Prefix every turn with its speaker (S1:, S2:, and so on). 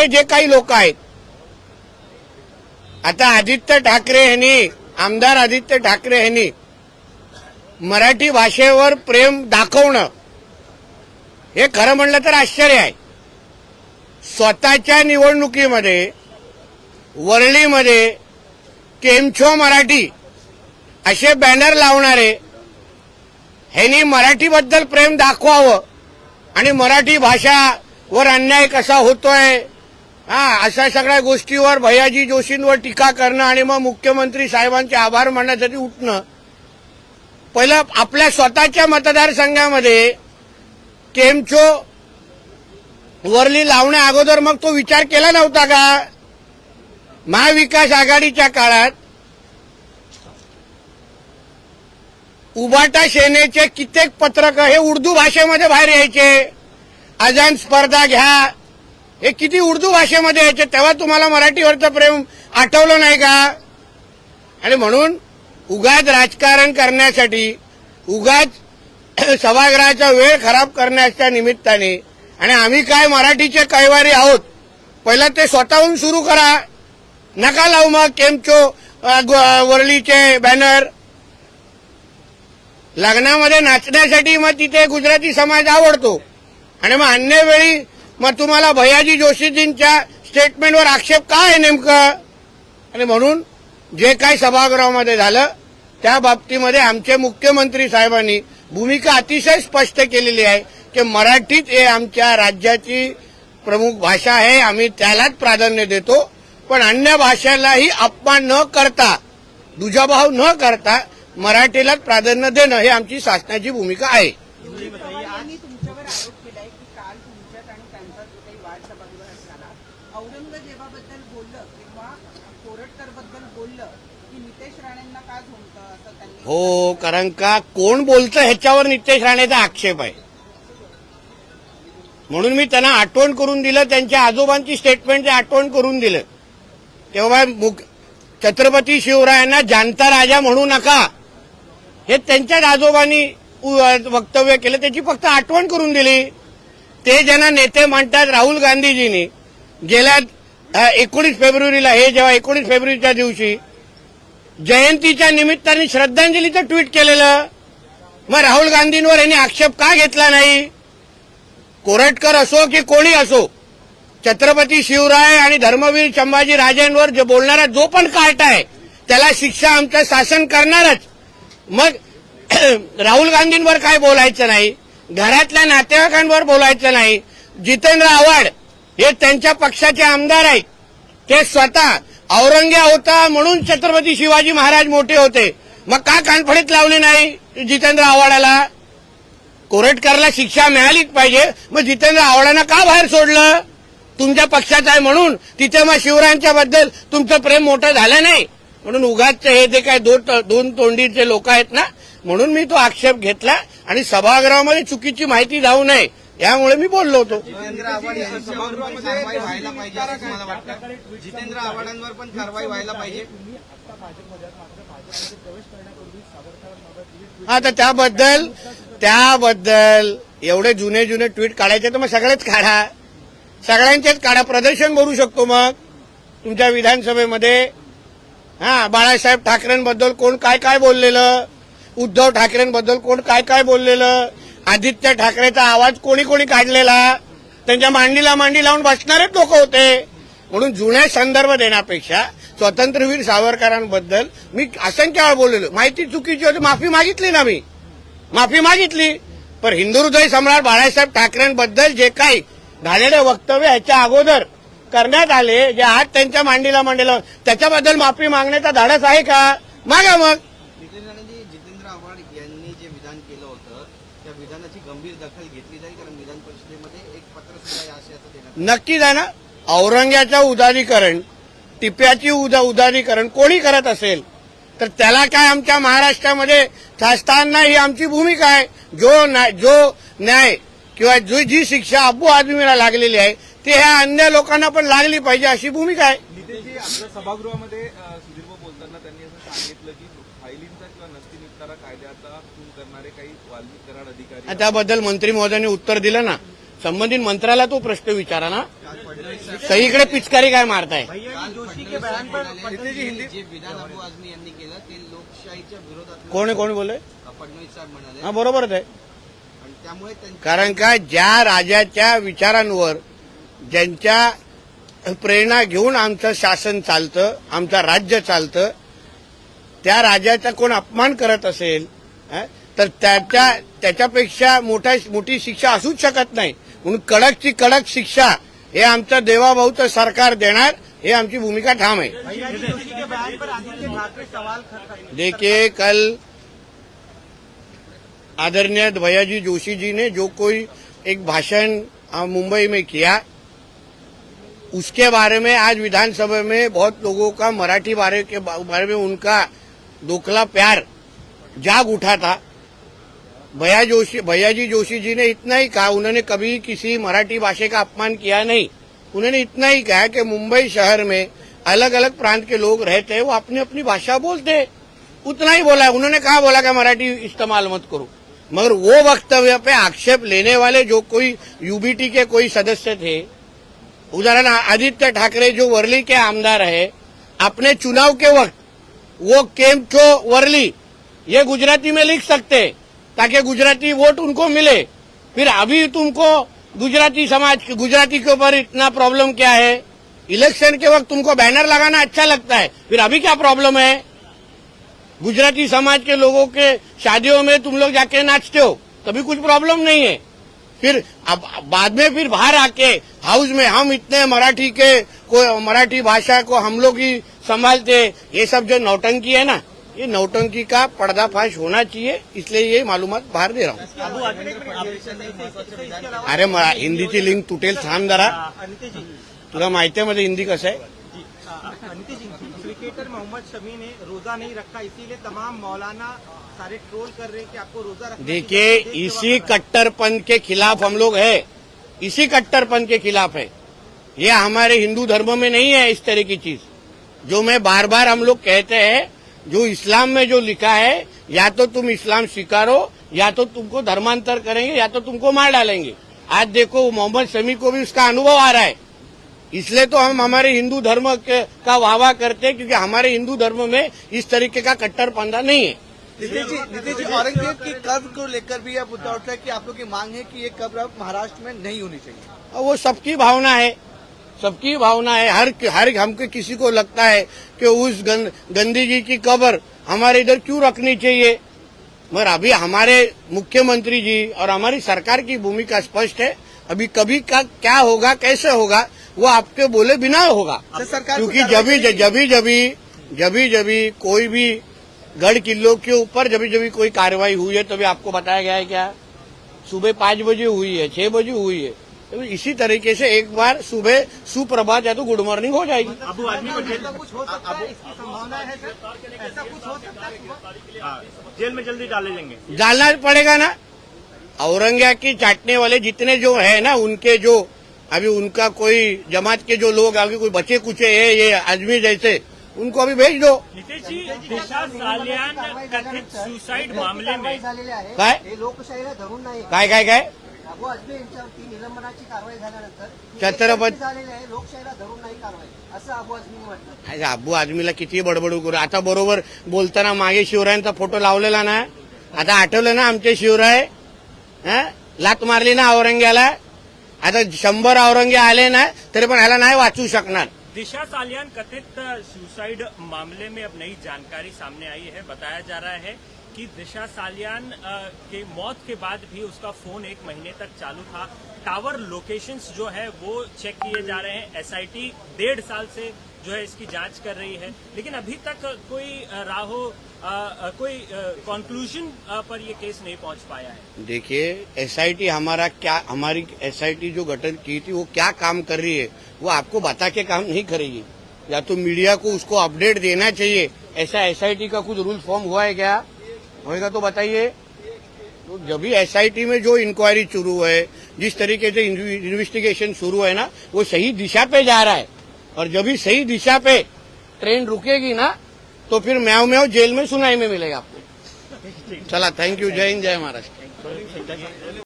S1: जे काही लोक आहेत. आता आदित्य ठाकरे यांनी आमदार आदित्य ठाकरे यांनी मराठी भाषेवर प्रेम दाखवणं हे खरं म्हणलं तर आश्चर्य आहे. स्वतःच्या निवडणुकीमध्ये वरळीमध्ये केमछो मराठी असे बॅनर लावणारे ह्यांनी मराठीबद्दल प्रेम दाखवावं आणि मराठी भाषा वर अन्याय कसा होतोय हा अशा सगळ्या गोष्टीवर भैयाजी जोशींवर टीका करणं आणि मग मुख्यमंत्री साहेबांचे आभार मानण्यासाठी उठणं. पहिलं आपल्या स्वतःच्या मतदारसंघामध्ये केमचो वरली लावण्या अगोदर मग तो विचार केला नव्हता का? महाविकास आघाडीच्या काळात उबाटा सेनेचे कित्येक पत्रक हे उर्दू भाषेमध्ये बाहेर यायचे. अजान स्पर्धा घ्या हे किती उर्दू भाषेमध्ये यायचे तेव्हा तुम्हाला मराठीवरचं प्रेम आठवलं नाही का? आणि म्हणून उगाच राजकारण करण्यासाठी उगाच सभागृहाचा वेळ खराब करण्याच्या निमित्ताने आणि आम्ही काय मराठीचे कैवारी आहोत पहिलं ते स्वतःहून सुरू करा. नका लावू मग केमचो वरळीचे बॅनर लग्नामध्ये नाचण्यासाठी मग तिथे गुजराती समाज आवडतो. आणि मग अन्य वेळी मग तुम्हाला भैयाजी जोशीजींच्या स्टेटमेंटवर आक्षेप का आहे नेमकं? आणि म्हणून जे काही सभागृहामध्ये झालं त्या बाबतीमध्ये आमचे मुख्यमंत्री साहेबांनी भूमिका अतिशय स्पष्ट केलेली आहे की मराठीत हे आमच्या राज्याची प्रमुख भाषा आहे आम्ही त्यालाच प्राधान्य देतो. पण अन्य भाषेलाही अपमान न करता दुजाभाव न करता मराठीलाच प्राधान्य देणं हे आमची शासनाची भूमिका आहे
S2: पवार यांनी तुमच्यावर आरोप केलाय की काल तुमच्यात आणि त्यांचा जो काही वाद सभागृहात झाला औरंगजेबाबद्दल बोललं किंवा कोरटकरबद्दल बोललं की नितेश राणेंना का झोंबतं असं त्यांनी
S1: हो कारण का कोण बोलतं ह्याच्यावर नितेश राणेचा आक्षेप आहे. म्हणून मी त्यांना आठवण करून दिलं त्यांच्या आजोबांची स्टेटमेंट आठवण करून दिलं. तेव्हा छत्रपती शिवरायांना जाणता राजा म्हणू नका. हे त्यांच्याच आजोबांनी वक्तव्य केलं त्याची फक्त आठवण करून दिली. ते ज्यांना नेते म्हणतात राहुल गांधीजींनी गेल्या एकोणीस फेब्रुवारीला हे जेव्हा एकोणीस फेब्रुवारीच्या दिवशी जयंतीच्या निमित्ताने श्रद्धांजलीचं ट्विट केलेलं. मग राहुल गांधींवर यांनी आक्षेप का घेतला नाही? कोरटकर असो की कोणी असो छत्रपती शिवराय आणि धर्मवीर संभाजी राजेंवर जे बोलणारा जो पण कार्ट आहे त्याला शिक्षा आमचं शासन करणारच. मग राहुल गांधींवर काय बोलायचं नाही? घरातल्या नातेवाईकांवर बोलायचं नाही? जितेंद्र आव्हाड हे त्यांच्या पक्षाचे आमदार आहेत. ते स्वतः औरंग्या होता म्हणून छत्रपती शिवाजी महाराज मोठे होते. मग का कानफडीत लावले नाही जितेंद्र आव्हाडाला? कोरटकरला शिक्षा मिळालीच पाहिजे. मग जितेंद्र आव्हाडांना का बाहेर सोडलं? तुमच्या पक्षात आहे म्हणून. तिथे मग शिवरायांच्या बद्दल तुमचं प्रेम मोठं झालं नाही. म्हणून उगाच हे जे काय दोन दोन तोंडीचे लोक आहेत ना म्हणून मी तो आक्षेप घेतला आणि सभागृहामध्ये चुकीची माहिती जाऊ नये. यामुळे मी बोललो होतो.
S3: जितेंद्र आव्हाड यांनी सभागृहामध्ये कारवाई व्हायला पाहिजे असं मला वाटतं? जितेंद्र आव्हाडांवर पण कारवाई व्हायला पाहिजे?
S1: हा तर त्याबद्दल त्याबद्दल एवढे जुने जुने ट्विट काढायचे तर मग सगळेच काढा. सगळ्यांचेच काढा. प्रदर्शन भरू शकतो मग. तुमच्या विधानसभेमध्ये हा बाळासाहेब ठाकरेंबद्दल कोण काय काय बोललेलं? उद्धव ठाकरेंबद्दल कोण काय काय बोललेलं? आदित्य ठाकरेचा आवाज कोणी कोणी काढलेला? त्यांच्या मांडीला मांडी लावून बसणारेच लोक होते. म्हणून जुन्या संदर्भ देण्यापेक्षा स्वातंत्र्यवीर सावरकरांबद्दल मी असंख्य वेळा बोललेलो. माहिती चुकीची होती माफी मागितली ना मी. माफी मागितली. पण हिंदू हृदय सम्राट बाळासाहेब ठाकरेंबद्दल जे काही झालेले वक्तव्य ह्याच्या अगोदर करण्यात आले जे आज त्यांच्या मांडीला मांडीला त्याच्याबद्दल माफी मागण्याचा धाडस आहे का? मागा मग
S3: नितीन राणेंजी जितेंद्र आव्हाड यांनी जे विधान केलं होतं त्या विधानाची गंभीर दखल घेतली जाईल कारण विधान परिषदेमध्ये एक पत्र सुद्धा या आशयाचं देण्यात
S1: नक्कीच आहे ना? औरंग्याचं उदारीकरण टिप्याची उदा उदारीकरण कोणी करत असेल तर त्याला काय आमच्या महाराष्ट्रामध्ये शासनांना ही आमची भूमिका आहे. जो न्याय जो न्याय किंवा जो जी शिक्षा अबू आदमीला लागलेली आहे ती ह्या अन्य लोकांना पण लागली पाहिजे अशी भूमिका आहे.
S4: सभागृहामध्ये
S1: त्याबद्दल मंत्री महोदयांनी उत्तर दिलं ना संबंधित मंत्र्याला तो प्रश्न विचारा ना. सगळीकडे पिचकारी काय मारताय? कोण कोण बोले
S3: फडणवीस साहेब म्हणाले?
S1: हा बरोबरच आहे.
S3: आणि त्यामुळे त्यांची
S1: कारण का ज्या राजाच्या विचारांवर ज्यांच्या प्रेरणा घेऊन आमचं शासन चालतं आमचं राज्य चालतं त्या राजाचा कोण अपमान करत असेल हं, मोठा, मोठी शिक्षा असूच शकत नाही. म्हणून कडकची कडक शिक्षा ये आमचं देवाभाऊचं सरकार देणार, हे आमची भूमिका ठाम है देखिए, कल आदरणीय भैयाजी जोशी जी ने जो कोई एक भाषण मुंबई में किया, उसके बारे में आज विधानसभा में बहुत लोगों का मराठी बारे के बारे में उनका दोखला प्यार जाग उठा था। भैया जोशी भैयाजी जोशी जी ने इतना ही कहा, उन्होंने कभी किसी मराठी भाषा का अपमान किया नहीं। उन्होंने इतना ही कहा कि मुंबई शहर में अलग अलग प्रांत के लोग रहते हैं, वो अपनी अपनी भाषा बोलते हैं। उतना ही बोला, उन्होंने कहा, बोला कि मराठी इस्तेमाल मत करो। मगर वो वक्तव्य पे आक्षेप लेने वाले जो कोई यूबीटी के कोई सदस्य थे, उदाहरण आदित्य ठाकरे जो वर्ली के आमदार है, अपने चुनाव के वक्त, वो केम चो वर्ली, ये गुजराती में लिख सकते ताकि गुजराती वोट उनको मिले। फिर अभी तुमको गुजराती समाज गुजराती के ऊपर इतना प्रॉब्लम क्या है? इलेक्शन के वक्त तुमको बैनर लगाना अच्छा लगता है। फिर अभी क्या प्रॉब्लम है? गुजराती समाज के लोगों के शादियों में तुम लोग जाके नाचते हो, तभी कुछ प्रॉब्लम नहीं है। फिर अब बाद में फिर बाहर आके हाउस में हम इतने मराठी के को मराठी भाषा को हम लोग ही संभालते ये सब जो नौटंकी है ना ये नौटंकी का पर्दाफाश होना चाहिए इसलिए ये मालूम बाहर दे रहा हूँ। अरे हिंदीची लिंक तुटेल थांब जरा। तुला माहिती आहे मध्ये हिंदी कसं आहे?
S5: जी क्रिकेटर मोहम्मद शमी ने रोजा नहीं रखा इसीलिए तमाम मौलाना सारे ट्रोल कर रहे हैं कि आपको रोजा रखना
S1: देखिए इसी कट्टरपन के खिलाफ हम लोग है। इसी कट्टरपन के खिलाफ है। ये हमारे हिंदू धर्म में नहीं है इस तरह की चीज़। जो मैं बार बार हम लोग कहते हैं जो इस्लाम में जो लिखा है या तो तुम इस्लाम स्वीकारो या तो तुमको धर्मांतर करेंगे या तो तुमको मार डालेंगे। आज देखो मोहम्मद शमी को भी उसका अनुभव आ रहा है। इसलिए तो हम हमारे हिंदू धर्म के, का वाहवा करते हैं क्योंकि हमारे हिंदू धर्म में इस तरीके का कट्टरपंथा नहीं है।
S6: नीतीश जी नीतीश जी औरंगज़ेब की कब्र को लेकर भी अब मुद्दा उठा है कि आप लोग की मांग है कि ये कब्र अब महाराष्ट्र में नहीं होनी चाहिए।
S1: वो सबकी भावना है। सबकी भावना है। हर हर हमको किसी को लगता है कि उस गं, गंदी जी की कबर हमारे इधर क्यों रखनी चाहिए? मगर अभी हमारे मुख्यमंत्री जी और हमारी सरकार की भूमिका स्पष्ट है। अभी कभी का क्या होगा कैसे होगा वो आपके बोले बिना होगा। क्योंकि
S6: कार्रवाई
S1: जभी जभी जभी जभी जभी कोई भी गढ़ किल्लों के ऊपर जभी जभी कोई कार्रवाई हुई है तभी आपको बताया गया है क्या? सुबह पाँच बजे हुई है छह बजे हुई है। तो इसी तरीके से एक बार सुबह सुप्रभात या तो गुड मॉर्निंग हो जाएगी।
S5: अबू आदमी को जेल कुछ हो सकता है इसकी संभावना है सर? ऐसा कुछ हो सकता है? हाँ, जेल में जल्दी डाले जाएँगे।
S1: डालना पड़ेगा ना? औरंगिया की चाटने वाले जितने जो है ना उनके जो अभी उनका कोई जमात के जो लोग आगे कोई बचे कुचे है ये आदमी जैसे उनको अभी भेज दो।
S7: नितेश जी दिशा सालियान कथित सुसाईड मामले में
S1: काय?
S8: धरून नाही.
S1: काय काय काय?
S8: अबू आजमी यांच्यावरती निलंबनाची कारवाई झाल्यानंतर
S1: छत्रपती-
S8: झालेले आहे लोकशाहीला धरून नाही कारवाई असं अबू आजमीने म्हटलं.
S1: अरे अब्बू आदमीला किती बडबडू करू? आता बरोबर बोलताना मागे शिवरायांचा फोटो लावलेला ना? आता आठवलं ना आमचे शिवराय? हं? लात मारली ना औरंग्याला? आता शंभर औरंगे आले ना तरी पण ह्याला नाही वाचू शकणार.
S7: दिशा सालियान कथित सुसाइड मामले में अब नई जानकारी सामने आई है बताया जा रहा है कि दिशा सालियान के मौत के बाद भी उसका फ़ोन एक महीने तक चालू था। टावर लोकेशंस जो है, वो चेक किए जा रहे हैं। एसआईटी डेढ़ साल से जो है, इसकी जाँच कर रही है। लेकिन अभी तक कोई राहो कोई कंक्लूजन पर ये केस नहीं पहुँच पाया है।
S1: देखिए एसआईटी हमारा क्या, हमारी एसआईटी जो गठन की थी, वो क्या काम कर रही है, वो आपको बता के काम नहीं करेगी। या तो मीडिया को उसको अपडेट देना चाहिए। ऐसा एसआईटी का कुछ रूल फॉर्म हुआ है क्या? होएगा तो बताइए। तो जब भी एसआईटी में जो इंक्वायरी शुरू है जिस तरीके से इन्वेस्टिगेशन शुरू है ना, वो सही दिशा पे जा रहा है। और जब भी सही दिशा पे ट्रेन रुकेगी ना तो फिर म्याव म्याव जेल में सुनाई में मिलेगा आपको। चला थैंक यू जय हिंद, जय महाराष्ट्र।